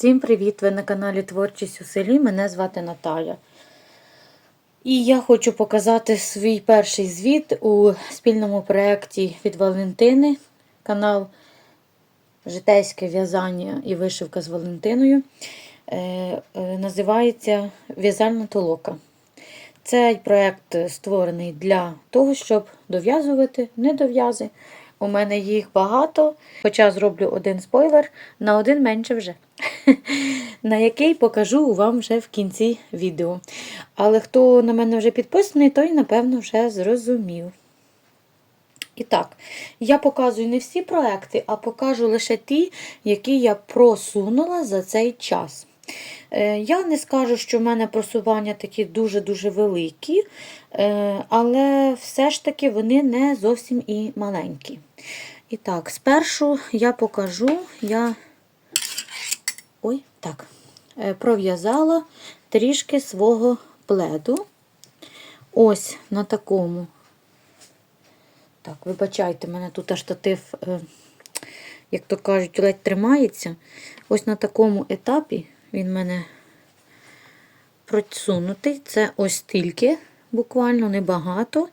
Всім привіт! Ви на каналі Творчість у селі. Мене звати Наталя. І я хочу показати свій перший звіт у спільному проєкті від Валентини. Канал Житейське в'язання і вишивка з Валентиною. Е, е, називається В'язальна толока. Цей проєкт створений для того, щоб дов'язувати недов'язи. У мене їх багато, хоча зроблю один спойлер, на один менше вже, на який покажу вам вже в кінці відео. Але хто на мене вже підписаний, той, напевно, вже зрозумів. І так, я показую не всі проекти, а покажу лише ті, які я просунула за цей час. Е, Я не скажу, що в мене просування такі дуже-дуже великі, е, але все ж таки вони не зовсім і маленькі. І так, спершу я покажу, я так, е, пров'язала трішки свого пледу. Ось на такому. Так, вибачайте, мене тут штатив, е, як то кажуть, ледь тримається. Ось на такому етапі він мене просунутий. Це ось стільки, буквально небагато.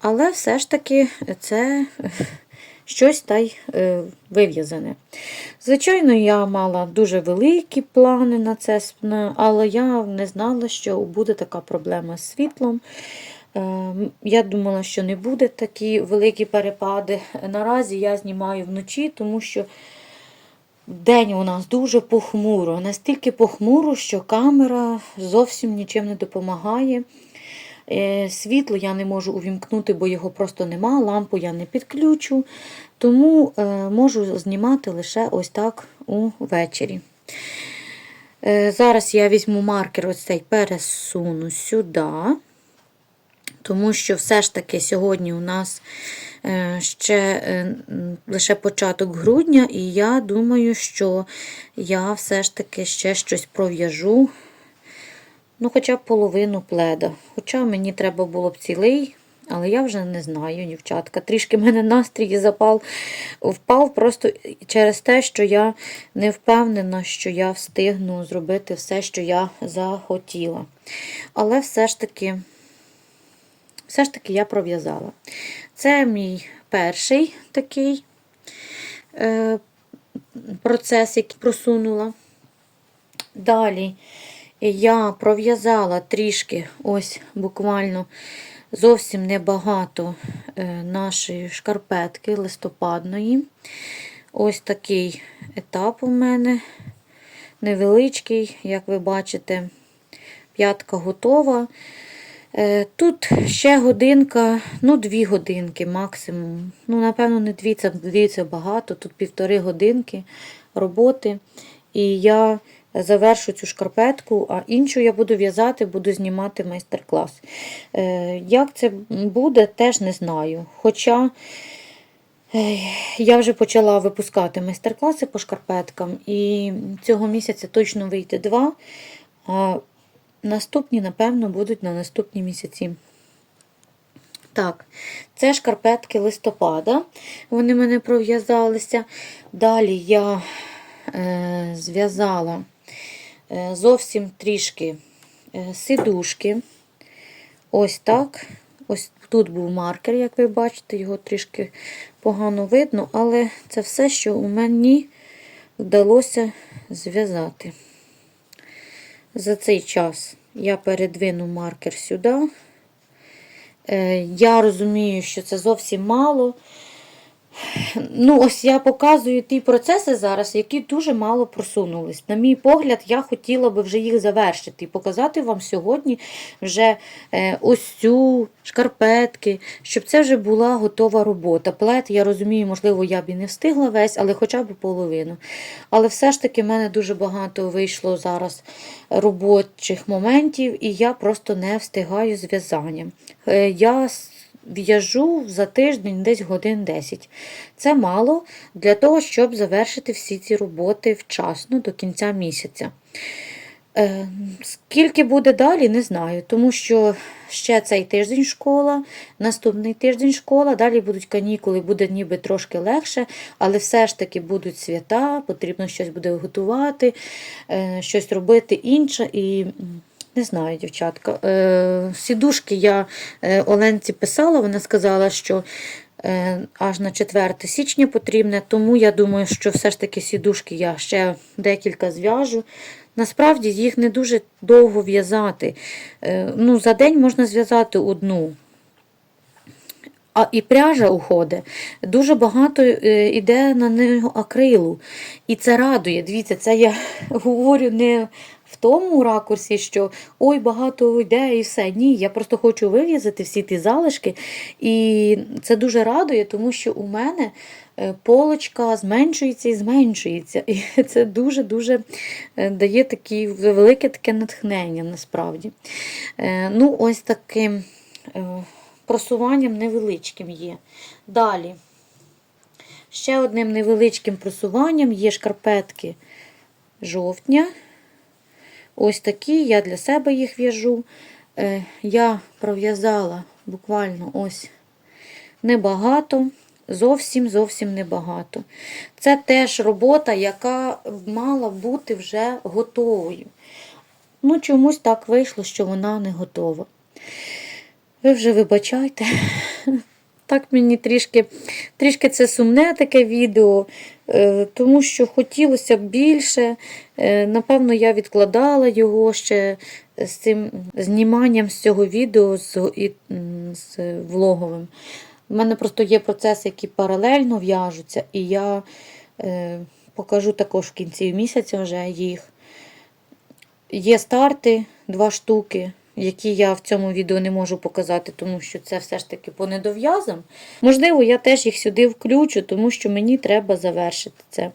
Але все ж таки це щось та й е, вив'язане. Звичайно, я мала дуже великі плани на це, але я не знала, що буде така проблема з світлом. Е, Я думала, що не буде такі великі перепади. Наразі я знімаю вночі, тому що день у нас дуже похмуро. Настільки похмуро, що камера зовсім нічим не допомагає. Е, Світло я не можу увімкнути, бо його просто нема. Лампу я не підключу, тому е, можу знімати лише ось так увечері. Е, Зараз я візьму маркер, ось цей пересуну сюди. Тому що все ж таки сьогодні у нас ще лише початок грудня, і я думаю, що я все ж таки ще щось пров'яжу. Ну, хоча б половину пледа. Хоча мені треба було б цілий, але я вже не знаю, дівчатка. Трішки в мене настрій і запал впав просто через те, що я не впевнена, що я встигну зробити все, що я захотіла. Але все ж таки все ж таки я пров'язала. Це мій перший такий е, процес, який просунула. Далі я пров'язала трішки, ось буквально зовсім небагато е, нашої шкарпетки листопадної. Ось такий етап у мене невеличкий, як ви бачите, п'ятка готова. Е, тут ще годинка, ну, дві годинки максимум. Ну, напевно, не дві, це дві це багато. Тут півтори годинки роботи. І я завершу цю шкарпетку, а іншу я буду в'язати, буду знімати майстер-клас. Е, як це буде, теж не знаю. Хоча я вже почала випускати майстер-класи по шкарпеткам, і цього місяця точно вийде два. А Наступні, напевно, будуть на наступні місяці. Так, це шкарпетки листопада. Вони мене пров'язалися. Далі я е, зв'язала е, зовсім трішки е, сидушки. Ось так. Ось тут був маркер, як ви бачите, його трішки погано видно, але це все, що у мені вдалося зв'язати. За цей час я передвину маркер сюди. Е, я розумію, що це зовсім мало. Ну, ось я показую ті процеси зараз, які дуже мало просунулись. На мій погляд, я хотіла би вже їх завершити і показати вам сьогодні вже е, ось цю шкарпетки, щоб це вже була готова робота. Плет, я розумію, можливо, я б і не встигла весь, але хоча б половину. Але все ж таки в мене дуже багато вийшло зараз робочих моментів, і я просто не встигаю з в'язанням. Е, я в'яжу за тиждень десь годин 10. Це мало для того, щоб завершити всі ці роботи вчасно до кінця місяця. Е, Скільки буде далі, не знаю, тому що ще цей тиждень школа, наступний тиждень школа, далі будуть канікули, буде ніби трошки легше, але все ж таки будуть свята, потрібно щось буде готувати, е, щось робити інше. І не знаю, дівчатка. Е, Сідушки я е, Оленці писала, вона сказала, що е, аж на 4 січня потрібне, тому я думаю, що все ж таки сідушки я ще декілька зв'яжу. Насправді їх не дуже довго в'язати. Е, Ну, за день можна зв'язати одну. А і пряжа уходить. Дуже багато е, йде на нього акрилу. І це радує. Дивіться, це я говорю не в тому ракурсі, що ой, багато йде і все. Ні, я просто хочу вив'язати всі ті залишки. І це дуже радує, тому що у мене е, полочка зменшується і зменшується. І це дуже-дуже е, дає такі, велике таке натхнення насправді. Е, Ну, ось таким просуванням невеличким є. Далі. Ще одним невеличким просуванням є шкарпетки жовтня. Ось такі, я для себе їх в'яжу. Е, Я пров'язала буквально ось небагато, зовсім зовсім небагато. Це теж робота, яка мала бути вже готовою. Ну, чомусь так вийшло, що вона не готова. Ви вже вибачайте. Так мені трішки, трішки це сумне таке відео, тому що хотілося б більше. Е, Напевно, я відкладала його ще з цим зніманням з цього відео з, і, з влоговим. У мене просто є процеси, які паралельно в'яжуться, і я е, покажу також в кінці місяця вже їх. Є старти, два штуки, які я в цьому відео не можу показати, тому що це все ж таки по недов'язам. Можливо, я теж їх сюди включу, тому що мені треба завершити це.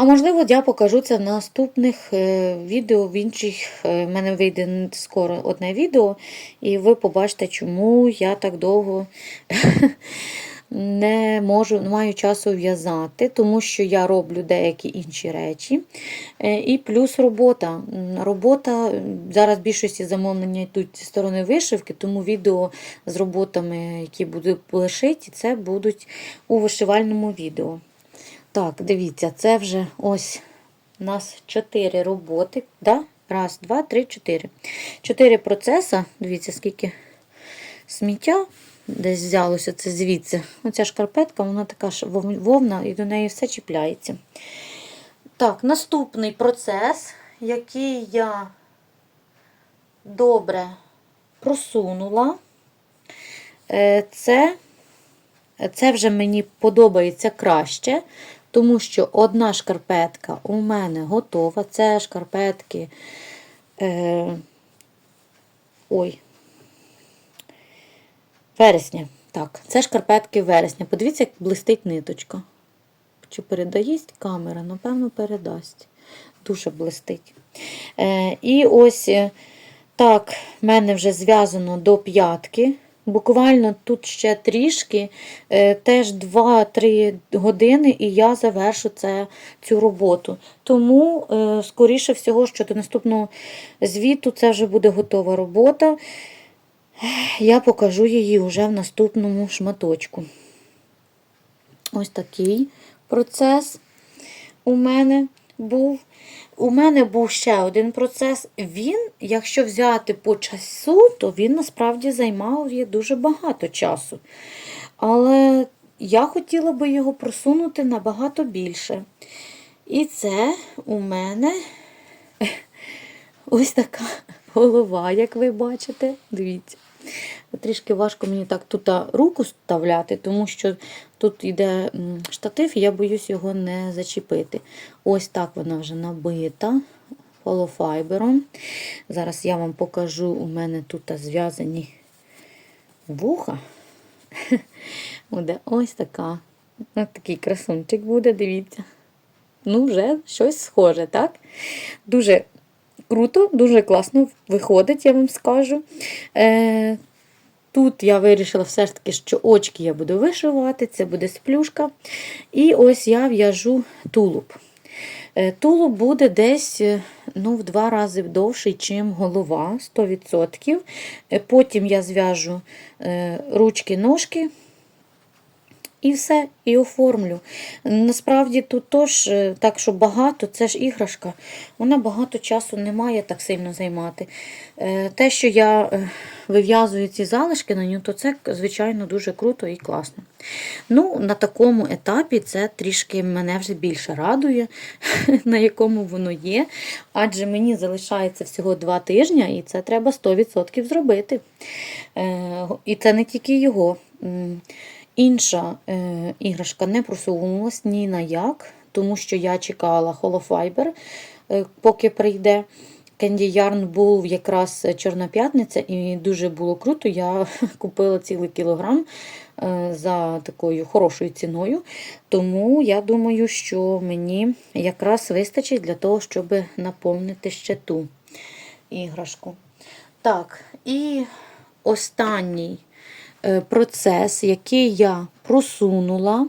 А можливо, я покажу це в наступних е, відео. В інших е, в мене вийде скоро одне відео, і ви побачите, чому я так довго не можу, не маю часу в'язати, тому що я роблю деякі інші речі. Е, І плюс робота. Робота м, зараз більшості замовлення йдуть зі сторони вишивки, тому відео з роботами, які буду лишити, це будуть у вишивальному відео. Так, дивіться, це вже ось у нас 4 роботи. Да? Раз, два, три, чотири. Чотири процеси. Дивіться, скільки сміття десь взялося це звідси. Оця шкарпетка, вона така ж вовна, і до неї все чіпляється. Так, наступний процес, який я добре просунула, е, це це вже мені подобається краще, тому що одна шкарпетка у мене готова. Це шкарпетки. Е, ой, вересня. Так, це шкарпетки вересня. Подивіться, як блистить ниточка. Чи передасть камера? Напевно, передасть. Дуже блистить. Е, і ось е, так, в мене вже зв'язано до п'ятки. Буквально тут ще трішки, е, теж 2-3 години, і я завершу це, цю роботу. Тому, е, скоріше всього, що до наступного звіту це вже буде готова робота. Я покажу її вже в наступному шматочку. Ось такий процес у мене був. У мене був ще один процес. Він, якщо взяти по часу, то він насправді займав дуже багато часу. Але я хотіла би його просунути набагато більше. І це у мене ось така голова, як ви бачите. Дивіться. Трішки важко мені так тут руку вставляти, тому що тут йде штатив, і я боюсь його не зачепити. Ось так вона вже набита холофайбером. Зараз я вам покажу, у мене тут зв'язані вуха. Буде ось така. Ось такий красунчик буде, дивіться. Ну, вже щось схоже, так? Дуже круто, дуже класно виходить, я вам скажу. Е, Тут я вирішила все ж таки, що очки я буду вишивати, це буде сплюшка. І ось я в'яжу тулуб. Е, Тулуб буде десь е, ну, в два рази довший, ніж голова, 100%. Е, Потім я зв'яжу ручки-ножки. І все, і оформлю. Насправді тут теж е, так, що багато, це ж іграшка, вона багато часу не має так сильно займати. Е, Те, що я е, вив'язую ці залишки на нього, то це, звичайно, дуже круто і класно. Ну, на такому етапі це трішки мене вже більше радує, на якому воно є. Адже мені залишається всього два тижні, і це треба 100% зробити. І це не тільки його. Інша е, іграшка не просунулась ні на як, тому що я чекала холофайбер, е, поки прийде. Candy Yarn був якраз Чорна п'ятниця, і дуже було круто. Я купила цілий кілограм е, за такою хорошою ціною. Тому я думаю, що мені якраз вистачить для того, щоб наповнити ще ту іграшку. Так, і останній процес, який я просунула,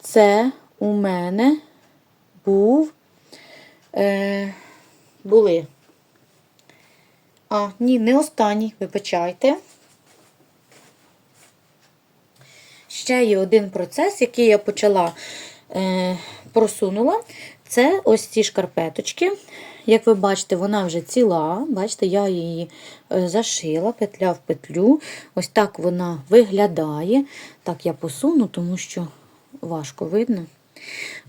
це у мене був. Е, були. А, ні, не останній, вибачайте. Ще є один процес, який я почала е, просунула. Це ось ці шкарпеточки. Як ви бачите, вона вже ціла. Бачите, я її е, зашила, петля в петлю. Ось так вона виглядає. Так, я посуну, тому що важко видно.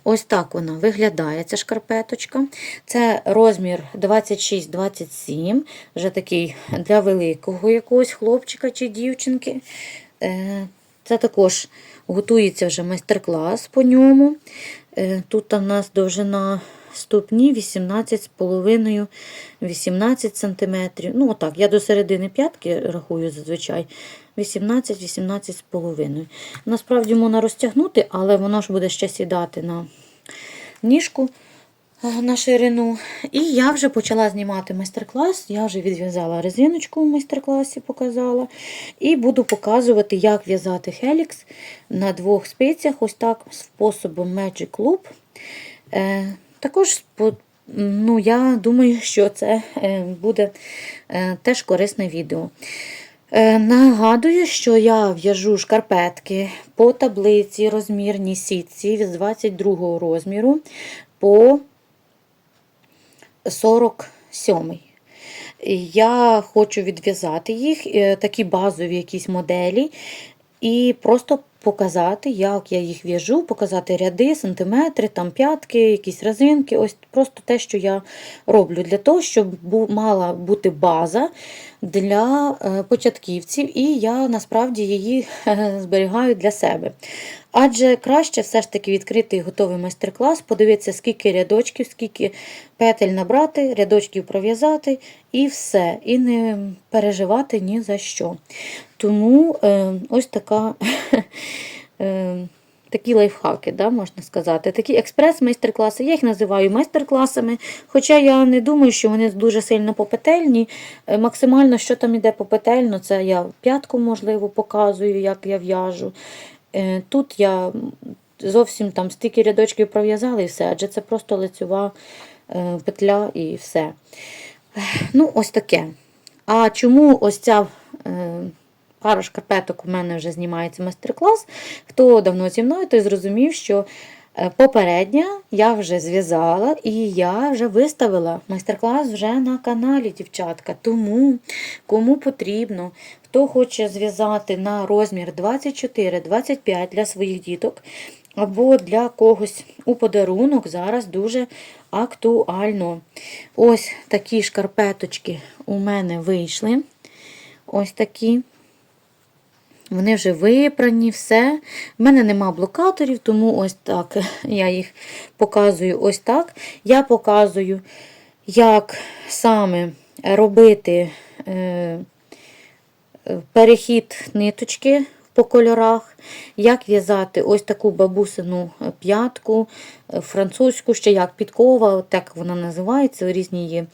Ось так вона виглядає, ця шкарпеточка. Це розмір 26-27, вже такий для великого якогось хлопчика чи дівчинки. Е, Це також готується вже майстер-клас по ньому. Е, Тут у нас довжина ступні 18,5 18 см. Ну, отак, я до середини п'ятки рахую зазвичай. 18-18,5. Насправді можна розтягнути, але воно ж буде ще сідати на ніжку на ширину. І я вже почала знімати майстер-клас. Я вже відв'язала резиночку в майстер-класі, показала. І буду показувати, як в'язати хелікс на двох спицях, ось так, способом Magic Loop. Е, також ну, я думаю, що це е, буде е, теж корисне відео. Е, Нагадую, що я в'яжу шкарпетки по таблиці розмірній сітці з 22 розміру по 47. Я хочу відв'язати їх, е, такі базові якісь моделі, і просто показати, як я їх в'яжу, показати ряди, сантиметри, там п'ятки, якісь резинки. Ось просто те, що я роблю, для того, щоб мала бути база для е, початківців, і я насправді її зберігаю для себе. Адже краще все ж таки відкрити готовий майстер-клас, подивитися, скільки рядочків, скільки петель набрати, рядочків пров'язати і все. І не переживати ні за що. Тому е, ось така. е, Такі лайфхаки, да, можна сказати. Такі експрес-майстер-класи. Я їх називаю майстер-класами. Хоча я не думаю, що вони дуже сильно попетельні. Е, Максимально, що там іде попетельно, це я п'ятку, можливо, показую, як я в'яжу. Е, Тут я зовсім там стільки рядочків пров'язала і все, адже це просто лицьова е, петля і все. Ну, ось таке. А чому ось ця е, пара шкарпеток у мене вже знімається майстер-клас? Хто давно зі мною, той зрозумів, що е, попередня я вже зв'язала і я вже виставила майстер-клас вже на каналі, дівчатка. Тому, кому потрібно, хто хоче зв'язати на розмір 24-25 для своїх діток, або для когось у подарунок зараз дуже актуально. Ось такі шкарпеточки у мене вийшли. Ось такі. Вони вже випрані, все. У мене нема блокаторів, тому ось так я їх показую ось так. Я показую, як саме робити е, перехід ниточки по кольорах, як в'язати ось таку бабусину п'ятку, е, французьку, ще як підкова, так вона називається, різні є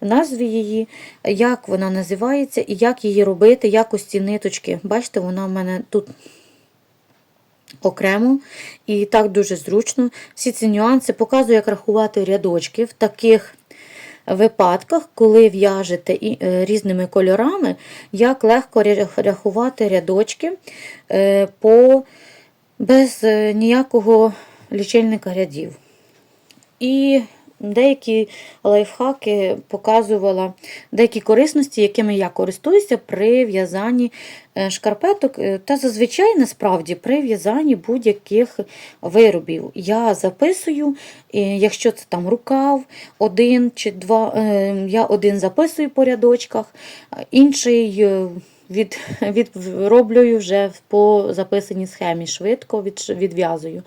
назви її, як вона називається і як її робити, як ось ці ниточки. Бачите, вона в мене тут окремо. І так дуже зручно. Всі ці нюанси показую, як рахувати рядочки в таких випадках, коли в'яжете е, різними кольорами, як легко рахувати рядочки е, по, без е, ніякого лічильника рядів. І деякі лайфхаки показувала деякі корисності, якими я користуюся при в'язанні е, шкарпеток е, та зазвичай насправді при в'язанні будь-яких виробів. Я записую, якщо це там рукав, один чи два, е, я один записую по рядочках, інший. Від, відроблюю вже по записаній схемі, швидко від, відв'язую.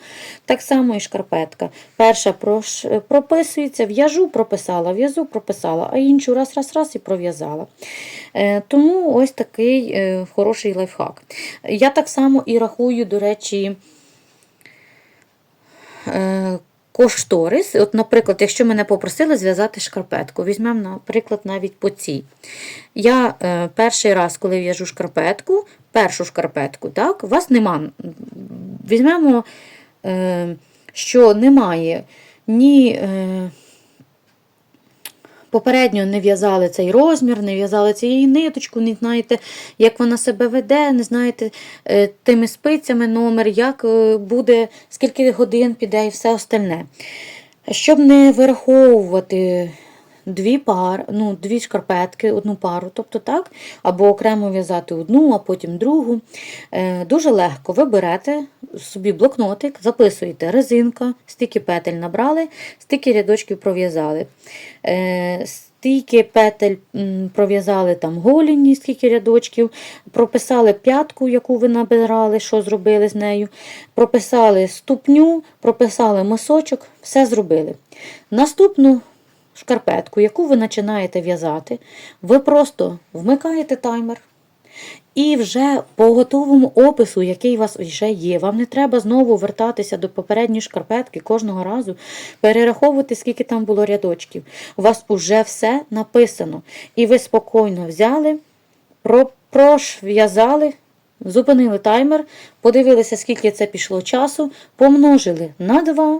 Так само і шкарпетка. Перша прош, прописується, в'яжу, прописала, в'язу, прописала, а іншу раз, раз, раз і пров'язала. Е, тому ось такий е, хороший лайфхак. Я так само і рахую, до речі, е, кошторис. От, наприклад, якщо мене попросили зв'язати шкарпетку, візьмемо, наприклад, навіть по цій. Я е, перший раз, коли в'яжу шкарпетку, першу шкарпетку, так, у вас нема. Візьмемо, е, що немає ні. Е, Попередньо не в'язали цей розмір, не в'язали цієї ниточку, не знаєте, як вона себе веде, не знаєте е, тими спицями номер, як е, буде, скільки годин піде і все остальне. Щоб не вираховувати дві пар, ну, дві шкарпетки, одну пару, тобто так, або окремо в'язати одну, а потім другу. Е, Дуже легко. Ви берете собі блокнотик, записуєте резинка, стільки петель набрали, стільки рядочків пров'язали. Е, Стільки петель пров'язали там голіні, скільки рядочків, прописали п'ятку, яку ви набирали, що зробили з нею, прописали ступню, прописали мисочок, все зробили. Наступну шкарпетку, яку ви починаєте в'язати, ви просто вмикаєте таймер. І вже по готовому опису, який у вас вже є, вам не треба знову вертатися до попередньої шкарпетки кожного разу, перераховувати, скільки там було рядочків. У вас вже все написано. І ви спокійно взяли, про- прошв'язали, зупинили таймер, подивилися, скільки це пішло часу, помножили на 2,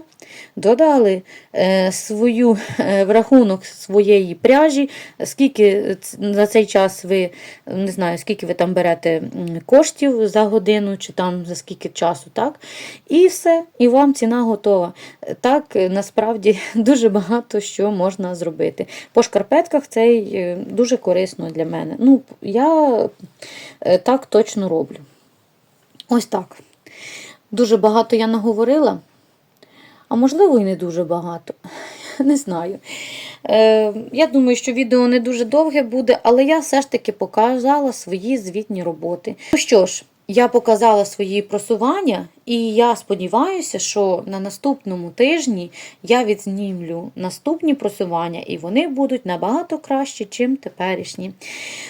додали е, свою е, в рахунок своєї пряжі, скільки за цей час ви не знаю, скільки ви там берете коштів за годину чи там за скільки часу, так? І все, і вам ціна готова. Так, е, насправді дуже багато що можна зробити. По шкарпетках це е, дуже корисно для мене. Ну, я е, так точно роблю. Ось так. Дуже багато я наговорила, а можливо, і не дуже багато. Не знаю. Е, я думаю, що відео не дуже довге буде, але я все ж таки показала свої звітні роботи. Ну що ж, я показала свої просування, і я сподіваюся, що на наступному тижні я відзнімлю наступні просування, і вони будуть набагато кращі, чим теперішні.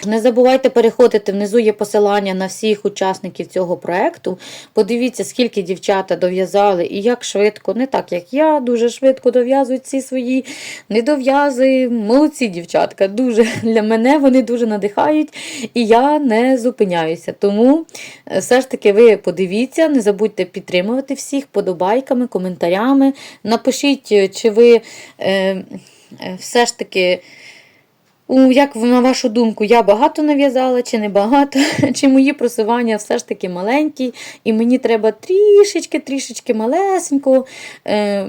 Не забувайте переходити внизу є посилання на всіх учасників цього проекту. Подивіться, скільки дівчата дов'язали і як швидко, не так як я, дуже швидко дов'язують ці свої недов'язи. Молодці дівчатка. Дуже для мене вони дуже надихають, і я не зупиняюся. Тому е, все ж таки ви подивіться, не забудьте підтримувати всіх подобайками, коментарями. Напишіть, е, чи ви е, е, все ж таки. Як на вашу думку, я багато нав'язала чи не багато, чи мої просування все ж таки маленькі, і мені треба трішечки, трішечки малесенького е,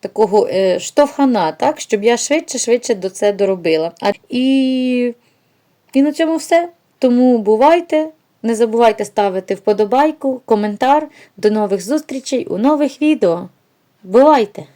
такого е, штовхана, так, щоб я швидше-швидше до це доробила. І, і на цьому все. Тому бувайте, не забувайте ставити вподобайку, коментар. До нових зустрічей у нових відео. Бувайте!